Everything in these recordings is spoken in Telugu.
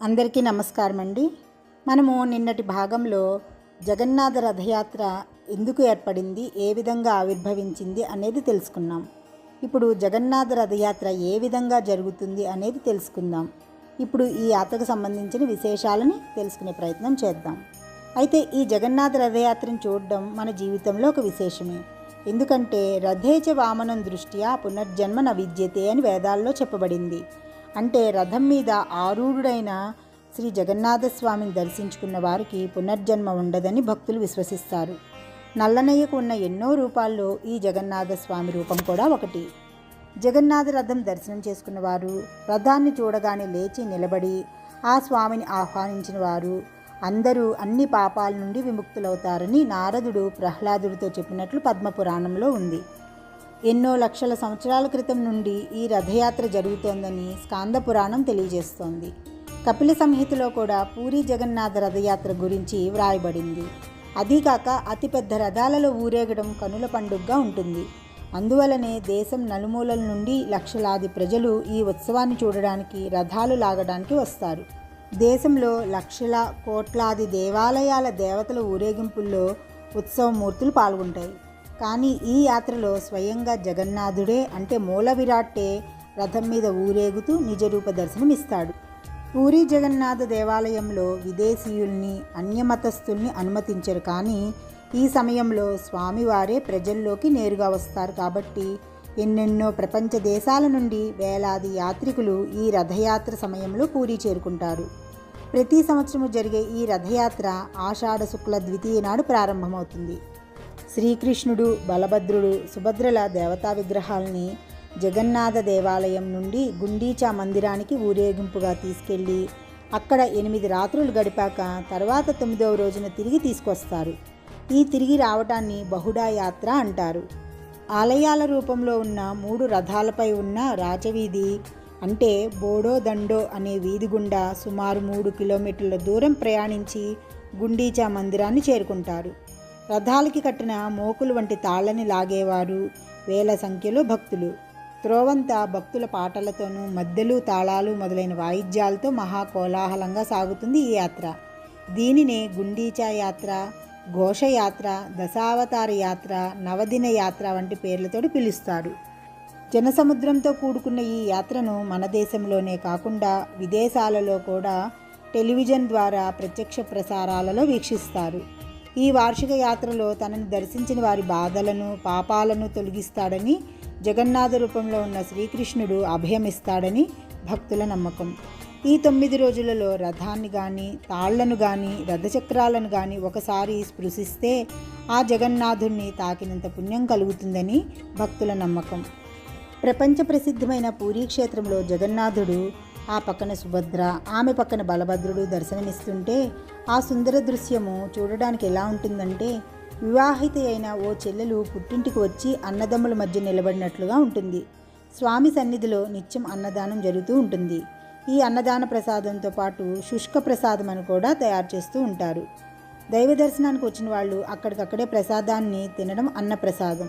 అందరికీ నమస్కారం అండి మనము నిన్నటి భాగంలో జగన్నాథ రథయాత్ర ఎందుకు ఏర్పడింది ఏ విధంగా ఆవిర్భవించింది అనేది తెలుసుకున్నాం. ఇప్పుడు జగన్నాథ రథయాత్ర ఏ విధంగా జరుగుతుంది అనేది తెలుసుకుందాం. ఇప్పుడు ఈ యాత్రకు సంబంధించిన విశేషాలని తెలుసుకునే ప్రయత్నం చేద్దాం. అయితే ఈ జగన్నాథ రథయాత్రను చూడడం మన జీవితంలో ఒక విశేషమే. ఎందుకంటే రథేచ వామనం దృష్ట్యా పునర్జన్మ న విద్యతే అని వేదాల్లో చెప్పబడింది. అంటే రథం మీద ఆరూఢుడైన శ్రీ జగన్నాథస్వామిని దర్శించుకున్న వారికి పునర్జన్మ ఉండదని భక్తులు విశ్వసిస్తారు. నల్లనయ్యకు ఉన్న ఎన్నో రూపాల్లో ఈ జగన్నాథస్వామి రూపం కూడా ఒకటి. జగన్నాథ రథం దర్శనం చేసుకున్న వారు రథాన్ని చూడగానే లేచి నిలబడి ఆ స్వామిని ఆహ్వానించిన వారు అందరూ అన్ని పాపాల నుండి విముక్తులవుతారని నారదుడు ప్రహ్లాదుడితో చెప్పినట్లు పద్మపురాణంలో ఉంది. ఎన్నో లక్షల సంవత్సరాల క్రితం నుండి ఈ రథయాత్ర జరుగుతోందని స్కాంద పురాణం తెలియజేస్తోంది. కపిల సంహితలో కూడా పూరి జగన్నాథ రథయాత్ర గురించి వ్రాయబడింది. అదీకాక అతిపెద్ద రథాలలో ఊరేగడం కనుల పండుగగా ఉంటుంది. అందువలనే దేశం నలుమూలల నుండి లక్షలాది ప్రజలు ఈ ఉత్సవాన్ని చూడడానికి రథాలు లాగడానికి వస్తారు. దేశంలో లక్షల కోట్లాది దేవాలయాల దేవతల ఊరేగింపుల్లో ఉత్సవమూర్తులు పాల్గొంటాయి. కానీ ఈ యాత్రలో స్వయంగా జగన్నాథుడే అంటే మూల విరాట్టే రథం మీద ఊరేగుతూ నిజరూప దర్శనమిస్తాడు. పూరి జగన్నాథ దేవాలయంలో విదేశీయుల్ని అన్యమతస్థుల్ని అనుమతించరు కానీ ఈ సమయంలో స్వామివారే ప్రజల్లోకి నేరుగా వస్తారు కాబట్టి ఎన్నెన్నో ప్రపంచ దేశాల నుండి వేలాది యాత్రికులు ఈ రథయాత్ర సమయంలో పూరి చేరుకుంటారు. ప్రతి సంవత్సరము జరిగే ఈ రథయాత్ర ఆషాఢ శుక్ల ద్వితీయ నాడు ప్రారంభమవుతుంది. శ్రీకృష్ణుడు బలభద్రుడు సుభద్రల దేవతా విగ్రహాల్ని జగన్నాథ దేవాలయం నుండి గుండీచా మందిరానికి ఊరేగింపుగా తీసుకెళ్ళి అక్కడ ఎనిమిది రాత్రులు గడిపాక తర్వాత తొమ్మిదవ రోజున తిరిగి తీసుకొస్తారు. ఈ తిరిగి రావటాన్ని బహుడా యాత్ర అంటారు. ఆలయాల రూపంలో ఉన్న మూడు రథాలపై ఉన్న రాజవీధి అంటే బోడో దండో అనే వీధి గుండా సుమారు మూడు కిలోమీటర్ల దూరం ప్రయాణించి గుండీచా మందిరాన్ని చేరుకుంటారు. రథాలకి కట్టిన మోకులు వంటి తాళ్ళని లాగేవారు వేల సంఖ్యలో భక్తులు. త్రోవంతా భక్తుల పాటలతోనూ మద్దెలు తాళాలు మొదలైన వాయిద్యాలతో మహా కోలాహలంగా సాగుతుంది ఈ యాత్ర. దీనినే గుండీచా యాత్ర ఘోషయాత్ర దశావతార యాత్ర నవదిన యాత్ర వంటి పేర్లతో పిలుస్తారు. జనసముద్రంతో కూడుకున్న ఈ యాత్రను మన దేశంలోనే కాకుండా విదేశాలలో కూడా టెలివిజన్ ద్వారా ప్రత్యక్ష ప్రసారాలలో వీక్షిస్తారు. ఈ వార్షిక యాత్రలో తనను దర్శించిన వారి బాధలను పాపాలను తొలగిస్తాడని జగన్నాథ రూపంలో ఉన్న శ్రీకృష్ణుడు అభయమిస్తాడని భక్తుల నమ్మకం. ఈ తొమ్మిది రోజులలో రథాన్ని కానీ తాళ్ళను కానీ రథచక్రాలను కానీ ఒకసారి స్పృశిస్తే ఆ జగన్నాథుణ్ణి తాకినంత పుణ్యం కలుగుతుందని భక్తుల నమ్మకం. ప్రపంచ ప్రసిద్ధమైన పూరీ క్షేత్రంలో జగన్నాథుడు ఆ పక్కన సుభద్ర ఆమె పక్కన బలభద్రుడు దర్శనమిస్తుంటే ఆ సుందర దృశ్యము చూడడానికి ఎలా ఉంటుందంటే వివాహిత అయిన ఓ చెల్లెలు పుట్టింటికి వచ్చి అన్నదమ్ముల మధ్య నిలబడినట్లుగా ఉంటుంది. స్వామి సన్నిధిలో నిత్యం అన్నదానం జరుగుతూ ఉంటుంది. ఈ అన్నదాన ప్రసాదంతో పాటు శుష్క ప్రసాదం అని కూడా తయారు చేస్తూ ఉంటారు. దైవ దర్శనానికి వచ్చిన వాళ్ళు అక్కడికక్కడే ప్రసాదాన్ని తినడం అన్నప్రసాదం.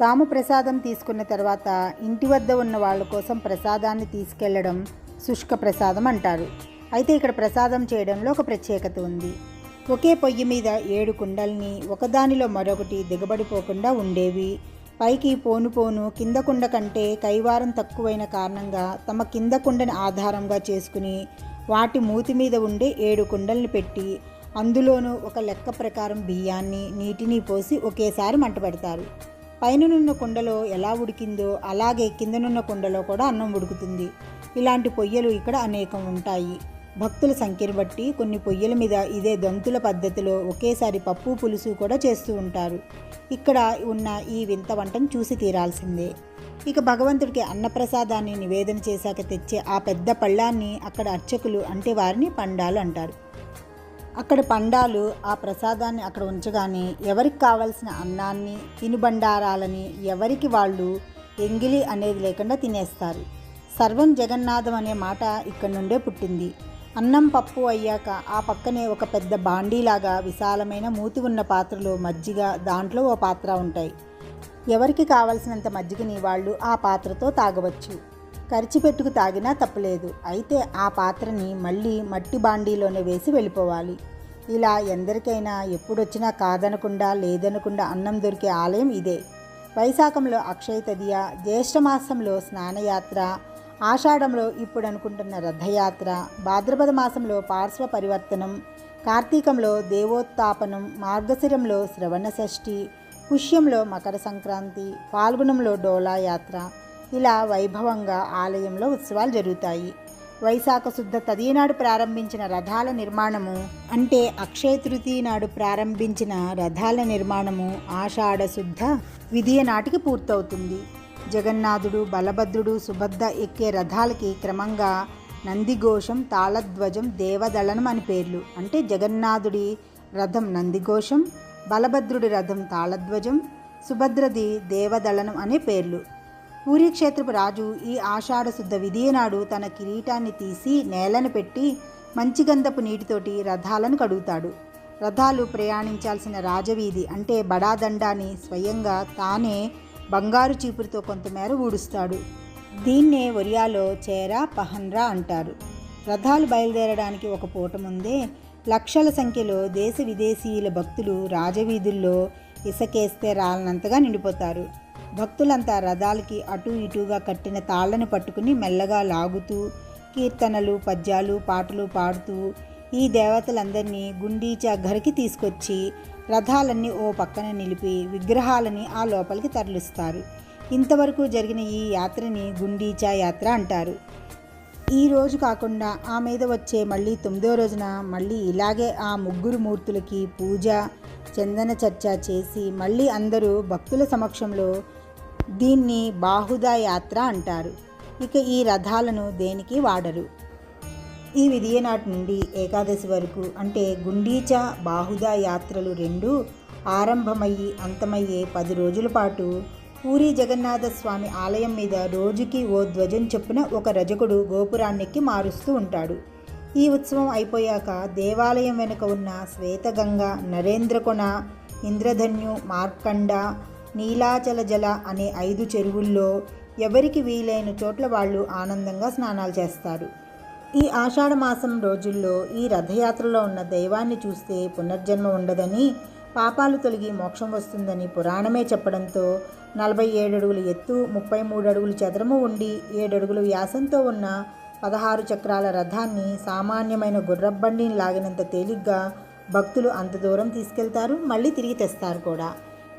తాము ప్రసాదం తీసుకున్న తర్వాత ఇంటి వద్ద ఉన్న వాళ్ళ కోసం ప్రసాదాన్ని తీసుకెళ్ళడం శుష్క ప్రసాదం అంటారు. అయితే ఇక్కడ ప్రసాదం చేయడంలో ఒక ప్రత్యేకత ఉంది. ఒకే పొయ్యి మీద ఏడు కుండల్ని ఒకదానిలో మరొకటి దిగబడిపోకుండా ఉండేవి. పైకి పోను పోను కింద కుండ కంటే కైవారం తక్కువైన కారణంగా తమ కింద కుండని ఆధారంగా చేసుకుని వాటి మూతి మీద ఉండే ఏడు కుండల్ని పెట్టి అందులోనూ ఒక లెక్క ప్రకారం బియ్యాన్ని నీటిని పోసి ఒకేసారి మంటపెడతారు పైననున్న కుండలో ఎలా ఉడికిందో అలాగే కిందనున్న కుండలో కూడా అన్నం ఉడుకుతుంది. ఇలాంటి పొయ్యలు ఇక్కడ అనేకం ఉంటాయి. భక్తుల సంఖ్యను బట్టి కొన్ని పొయ్యల మీద ఇదే దంతుల పద్ధతిలో ఒకేసారి పప్పు పులుసు కూడా చేస్తూ ఉంటారు. ఇక్కడ ఉన్న ఈ వింత వంటను చూసి తీరాల్సిందే. ఇక భగవంతుడికి అన్నప్రసాదాన్ని నివేదన చేశాక తెచ్చే ఆ పెద్ద పళ్ళాన్ని అక్కడ అర్చకులు అంటే వారిని పండాలు అంటారు. అక్కడ పండాలు ఆ ప్రసాదాన్ని అక్కడ ఉంచగానే ఎవరికి కావాల్సిన అన్నాన్ని తినుబండారాలని ఎవరికి వాళ్ళు ఎంగిలి అనేది లేకుండా తినేస్తారు. సర్వం జగన్నాథం అనే మాట ఇక్కడ నుండే పుట్టింది. అన్నం పప్పు అయ్యాక ఆ పక్కనే ఒక పెద్ద బాండీలాగా విశాలమైన మూతి ఉన్న పాత్రలో మజ్జిగ దాంట్లో ఓ పాత్ర ఉంటాయి. ఎవరికి కావలసినంత మజ్జిగని వాళ్ళు ఆ పాత్రతో తాగవచ్చు. కరిచిపెట్టుకు తాగినా తప్పులేదు. అయితే ఆ పాత్రని మళ్ళీ మట్టి బాండీలోనే వేసి వెళ్ళిపోవాలి. ఇలా ఎందరికైనా ఎప్పుడొచ్చినా కాదనకుండా లేదనకుండా అన్నం దొరికే ఆలయం ఇదే. వైశాఖంలో అక్షయ తదియ జ్యేష్ఠమాసంలో స్నానయాత్ర ఆషాఢంలో ఇప్పుడు అనుకుంటున్న రథయాత్ర భాద్రపద మాసంలో పార్శ్వ పరివర్తనం కార్తీకంలో దేవోత్తాపనం మార్గశిరంలో శ్రవణ షష్ఠి పుష్యంలో మకర సంక్రాంతి ఫాల్గుణంలో డోలా యాత్ర ఇలా వైభవంగా ఆలయంలో ఉత్సవాలు జరుగుతాయి. వైశాఖ శుద్ధ తదినాడు ప్రారంభించిన రథాల నిర్మాణము అంటే అక్షయ తృతీయ నాడు ప్రారంభించిన రథాల నిర్మాణము ఆషాఢ శుద్ధ విధియ నాటికి పూర్తవుతుంది. జగన్నాథుడు బలభద్రుడు సుభద్ర ఎక్కే రథాలకి క్రమంగా నందిఘోషం తాళధ్వజం దేవదళనం అని పేర్లు. అంటే జగన్నాథుడి రథం నందిఘోషం బలభద్రుడి రథం తాళధ్వజం సుభద్రది దేవదళనం అనే పేర్లు. పూరీక్షేత్రపు రాజు ఈ ఆషాఢశుద్ధ శుద్ధ తన కిరీటాన్ని తీసి నేలను పెట్టి మంచిగంధపు నీటితోటి రథాలను కడుగుతాడు. రథాలు ప్రయాణించాల్సిన రాజవీధి అంటే బడాదండాన్ని స్వయంగా తానే బంగారు చీపురుతో కొంతమేర ఊడుస్తాడు. దీన్నే ఒరియాలో చేరా పహన్రా అంటారు. రథాలు బయలుదేరడానికి ఒక పూట ముందే లక్షల సంఖ్యలో దేశ విదేశీయుల భక్తులు రాజవీధుల్లో ఇసకేస్తే రాలనంతగా నిండిపోతారు. భక్తులంతా రథాలకి అటు ఇటుగా కట్టిన తాళ్ళను పట్టుకుని మెల్లగా లాగుతూ కీర్తనలు పద్యాలు పాటలు పాడుతూ ఈ దేవతలందరినీ గుండీచా ఘరికి తీసుకొచ్చి రథాలన్నీ ఓ పక్కన నిలిపి విగ్రహాలని ఆ లోపలికి తరలిస్తారు. ఇంతవరకు జరిగిన ఈ యాత్రని గుండీచా యాత్ర అంటారు. ఈ రోజు కాకుండా ఆ మీద వచ్చే మళ్ళీ తొమ్మిదో రోజున మళ్ళీ ఇలాగే ఆ ముగ్గురు మూర్తులకి పూజ చందన చర్చ చేసి మళ్ళీ అందరూ భక్తుల సమక్షంలో దీన్ని బాహుదా యాత్ర అంటారు. ఇక ఈ రథాలను దేనికి వాడరు? ఈ విధియనాటి నుండి ఏకాదశి వరకు అంటే గుండీచా బాహుదా యాత్రలు రెండు ఆరంభమయ్యి అంతమయ్యే పది రోజుల పాటు పూరి జగన్నాథ స్వామి ఆలయం మీద రోజుకి ఓ ధ్వజం చొప్పున ఒక రజకుడు గోపురాన్నెక్కి మారుస్తూ ఉంటాడు. ఈ ఉత్సవం అయిపోయాక దేవాలయం వెనుక ఉన్న శ్వేతగంగ నరేంద్రకొన ఇంద్రధన్యు మార్కండ నీలాచల జల అనే ఐదు చెరువుల్లో ఎవరికి వీలైన చోట్ల వాళ్ళు ఆనందంగా స్నానాలు చేస్తారు. ఈ ఆషాఢ మాసం రోజుల్లో ఈ రథయాత్రలో ఉన్న దైవాన్ని చూస్తే పునర్జన్మ ఉండదని పాపాలు తొలగి మోక్షం వస్తుందని పురాణమే చెప్పడంతో నలభై ఏడు అడుగులు ఎత్తు ముప్పై మూడు అడుగులు చదరము ఉండి ఏడడుగులు వ్యాసంతో ఉన్న పదహారు చక్రాల రథాన్ని సామాన్యమైన గుర్రబండిని లాగినంత తేలిగ్గా భక్తులు అంత దూరం తీసుకెళ్తారు మళ్ళీ తిరిగి తెస్తారు కూడా.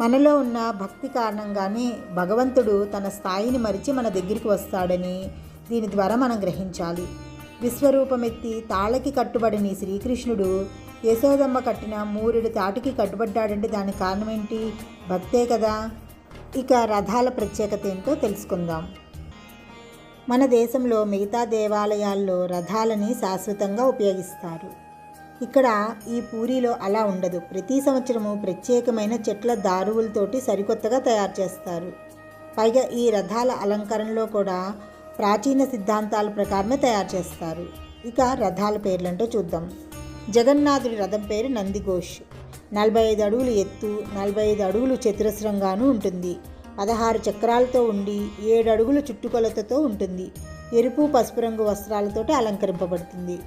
మనలో ఉన్న భక్తి కారణంగానే భగవంతుడు తన స్థాయిని మరిచి మన దగ్గరికి వస్తాడని దీని ద్వారా మనం గ్రహించాలి. విశ్వరూపమెత్తి తాళకి కట్టుబడిని శ్రీకృష్ణుడు యశోదమ్మ కట్టిన మూరెడు తాటికి కట్టుబడ్డాడంటే దానికి కారణం ఏంటి భక్తే కదా. ఇక రథాల ప్రత్యేకత ఏంటో తెలుసుకుందాం. మన దేశంలో మిగతా దేవాలయాల్లో రథాలని శాశ్వతంగా ఉపయోగిస్తారు. ఇక్కడ ఈ పూరిలో అలా ఉండదు. ప్రతి సంవత్సరము ప్రత్యేకమైన చెట్ల దారువులతోటి సరికొత్తగా తయారు చేస్తారు. పైగా ఈ రథాల అలంకరణలో కూడా ప్రాచీన సిద్ధాంతాల ప్రకారమే తయారు చేస్తారు. ఇక రథాల పేర్లంటో చూద్దాం. జగన్నాథుడి రథం పేరు నందిఘోష్. నలభై ఐదు అడుగులు ఎత్తు నలభై ఐదు అడుగులు చతురస్రంగాను ఉంటుంది. పదహారు చక్రాలతో ఉండి ఏడు అడుగుల చుట్టుకొలతతో ఉంటుంది. ఎరుపు పసుపు రంగు వస్త్రాలతోటి అలంకరింపబడుతుంది.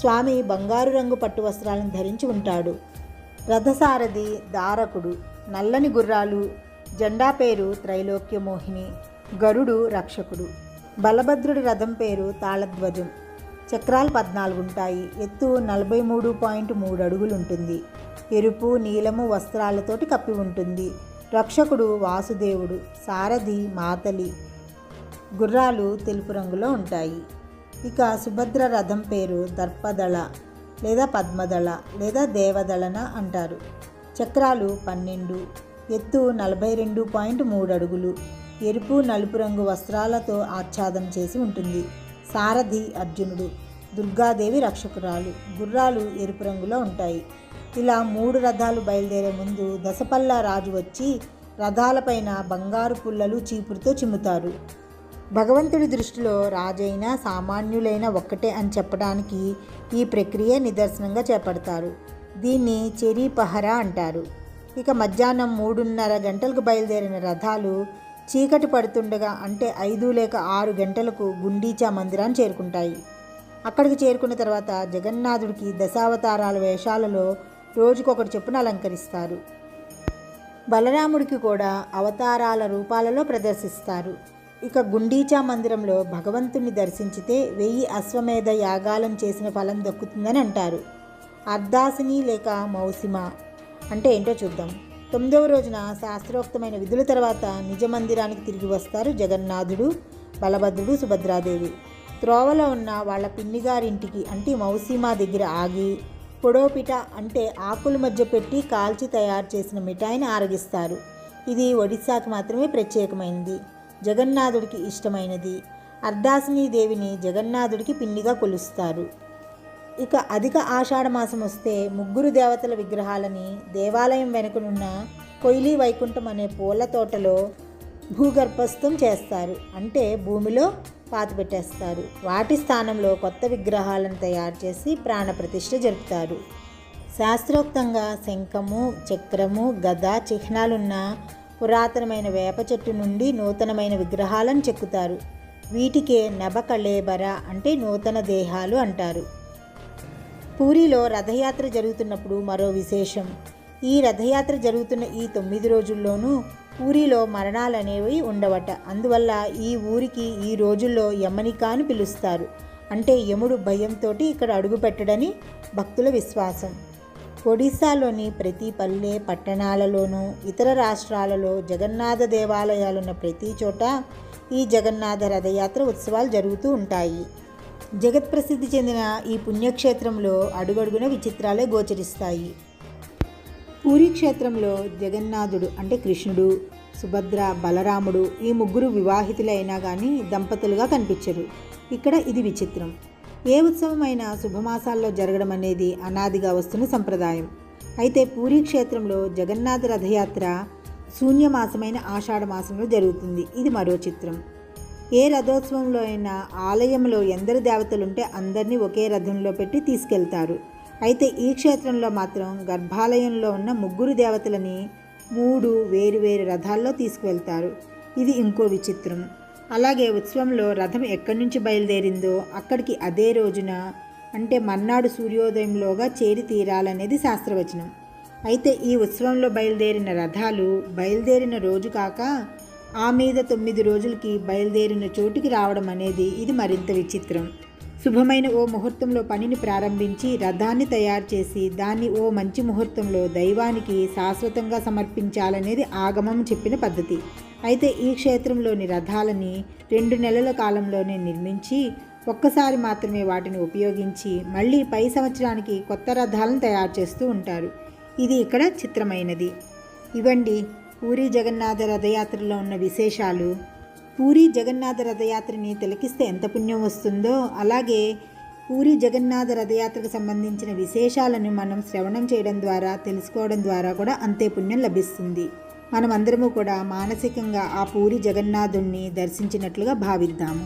స్వామి బంగారు రంగు పట్టు వస్త్రాలను ధరించి ఉంటాడు. రథసారథి దారకుడు నల్లని గుర్రాలు జెండా పేరు త్రైలోక్యమోహిని గరుడు రక్షకుడు. బలభద్రుడి రథం పేరు తాళధ్వజం. చక్రాలు పద్నాలుగు ఉంటాయి. ఎత్తు నలభై మూడు పాయింట్ మూడు అడుగులు ఉంటుంది ఎరుపు నీలము వస్త్రాలతోటి కప్పి ఉంటుంది. రక్షకుడు వాసుదేవుడు సారథి మాతలి. గుర్రాలు తెలుపు రంగులో ఉంటాయి. ఇక సుభద్ర రథం పేరు దర్పదళ లేదా పద్మదళ లేదా దేవదళన అంటారు. చక్రాలు పన్నెండు ఎత్తు నలభై రెండు పాయింట్ మూడు అడుగులు ఎరుపు నలుపు రంగు వస్త్రాలతో ఆచ్ఛాదం చేసి ఉంటుంది. సారథి అర్జునుడు దుర్గాదేవి రక్షకురాలు గుర్రాలు ఎరుపు రంగులో ఉంటాయి. ఇలా మూడు రథాలు బయలుదేరే ముందు దశపల్ల రాజు వచ్చి రథాలపైన బంగారు పుల్లలు చీపురుతో చిమ్ముతారు. భగవంతుడి దృష్టిలో రాజైన సామాన్యులైన ఒక్కటే అని చెప్పడానికి ఈ ప్రక్రియ నిదర్శనంగా చేపడతారు. దీన్ని చెరీ పహరా అంటారు. ఇక మధ్యాహ్నం మూడున్నర గంటలకు బయలుదేరిన రథాలు చీకటి పడుతుండగా అంటే ఐదు లేక ఆరు గంటలకు గుండీచా మందిరాన్ని చేరుకుంటాయి. అక్కడికి చేరుకున్న తర్వాత జగన్నాథుడికి దశావతారాల వేషాలలో రోజుకొకటి చొప్పున అలంకరిస్తారు. బలరాముడికి కూడా అవతారాల రూపాలలో ప్రదర్శిస్తారు. ఇక గుండీచా మందిరంలో భగవంతుని దర్శించితే వెయ్యి అశ్వమేధ యాగాలను చేసిన ఫలం దక్కుతుందని అంటారు. అర్ధాసిని లేక మౌసిమ అంటే ఏంటో చూద్దాం. తొమ్మిదవ రోజున శాస్త్రోక్తమైన విధుల తర్వాత నిజ మందిరానికి తిరిగి వస్తారు జగన్నాథుడు బలభద్రుడు సుభద్రాదేవి. త్రోవలో ఉన్న వాళ్ళ పిన్నిగారింటికి అంటే మౌసీమా దగ్గర ఆగి పొడోపిట అంటే ఆకుల మధ్య పెట్టి కాల్చి తయారు చేసిన మిఠాయిని ఆరగిస్తారు. ఇది ఒడిశాకు మాత్రమే ప్రత్యేకమైనది జగన్నాథుడికి ఇష్టమైనది. దేవిని జగన్నాథుడికి పిండిగా కొలుస్తారు. ఇక అధిక ఆషాఢ మాసం వస్తే ముగ్గురు దేవతల విగ్రహాలని దేవాలయం వెనుకనున్న కొయిలి వైకుంఠం అనే పూల తోటలో భూగర్భస్థం చేస్తారు. అంటే భూమిలో పాతిపెట్టేస్తారు వాటి స్థానంలో కొత్త విగ్రహాలను తయారు చేసి ప్రాణప్రతిష్ఠ జరుపుతారు. శాస్త్రోక్తంగా శంఖము చక్రము గద చిహ్నాలున్న పురాతనమైన వేప చెట్టు నుండి నూతనమైన విగ్రహాలను చెక్కుతారు. వీటికే నబకళేబర అంటే నూతన దేహాలు అంటారు. పూరిలో రథయాత్ర జరుగుతున్నప్పుడు మరో విశేషం. ఈ రథయాత్ర జరుగుతున్న ఈ తొమ్మిది రోజుల్లోనూ పూరిలో మరణాలు అనేవి ఉండవట. అందువల్ల ఈ ఊరికి ఈ రోజుల్లో యమనిక అని పిలుస్తారు. అంటే యముడు భయంతో ఇక్కడ అడుగు పెట్టడని భక్తుల విశ్వాసం. ఒడిశాలోని ప్రతి పల్లె పట్టణాలలోనూ ఇతర రాష్ట్రాలలో జగన్నాథ దేవాలయాలున్న ప్రతి చోట ఈ జగన్నాథ రథయాత్ర ఉత్సవాలు జరుగుతూ ఉంటాయి. జగత్ప్రసిద్ధి చెందిన ఈ పుణ్యక్షేత్రంలో అడుగడుగున విచిత్రాలే గోచరిస్తాయి. పూరి క్షేత్రంలో జగన్నాథుడు అంటే కృష్ణుడు సుభద్ర బలరాముడు ఈ ముగ్గురు వివాహితులైనా కానీ దంపతులుగా కనిపించరు. ఇక్కడ ఇది విచిత్రం. ఏ ఉత్సవమైనా శుభమాసాల్లో జరగడం అనేది అనాదిగా వస్తున్న సంప్రదాయం. అయితే పూరీ క్షేత్రంలో జగన్నాథ రథయాత్ర శూన్యమాసమైన ఆషాఢ మాసంలో జరుగుతుంది. ఇది మరో చిత్రం. ఏ రథోత్సవంలో అయినా ఆలయంలో ఎందరు దేవతలుంటే అందరినీ ఒకే రథంలో పెట్టి తీసుకెళ్తారు. అయితే ఈ క్షేత్రంలో మాత్రం గర్భాలయంలో ఉన్న ముగ్గురు దేవతలని మూడు వేరు వేరు రథాల్లో తీసుకువెళ్తారు. ఇది ఇంకో విచిత్రం. అలాగే ఉత్సవంలో రథం ఎక్కడి నుంచి బయలుదేరిందో అక్కడికి అదే రోజున అంటే మన్నాడు సూర్యోదయంలోగా చేరి తీరాలనేది శాస్త్రవచనం. అయితే ఈ ఉత్సవంలో బయలుదేరిన రథాలు బయలుదేరిన రోజు కాక ఆ మీద తొమ్మిది రోజులకి బయలుదేరిన చోటుకి రావడం అనేది ఇది మరింత విచిత్రం. శుభమైన ఓ ముహూర్తంలో పనిని ప్రారంభించి రథాన్ని తయారు చేసి దాన్ని ఓ మంచి ముహూర్తంలో దైవానికి శాశ్వతంగా సమర్పించాలనేది ఆగమం చెప్పిన పద్ధతి. అయితే ఈ క్షేత్రంలోని రథాలని రెండు నెలల కాలంలోనే నిర్మించి ఒక్కసారి మాత్రమే వాటిని ఉపయోగించి మళ్ళీ పై సంవత్సరానికి కొత్త రథాలను తయారు చేస్తూ ఉంటారు. ఇది ఇక్కడ చిత్రమైనది. ఇవండి పూరి జగన్నాథ రథయాత్రలో ఉన్న విశేషాలు. పూరి జగన్నాథ రథయాత్రని తిలకిస్తే ఎంత పుణ్యం వస్తుందో అలాగే పూరి జగన్నాథ రథయాత్రకు సంబంధించిన విశేషాలను మనం శ్రవణం చేయడం ద్వారా తెలుసుకోవడం ద్వారా కూడా అంతే పుణ్యం లభిస్తుంది. మనమందరము కూడా మానసికంగా ఆ పూరి జగన్నాథుణ్ణి దర్శించినట్లుగా భావిద్దాము.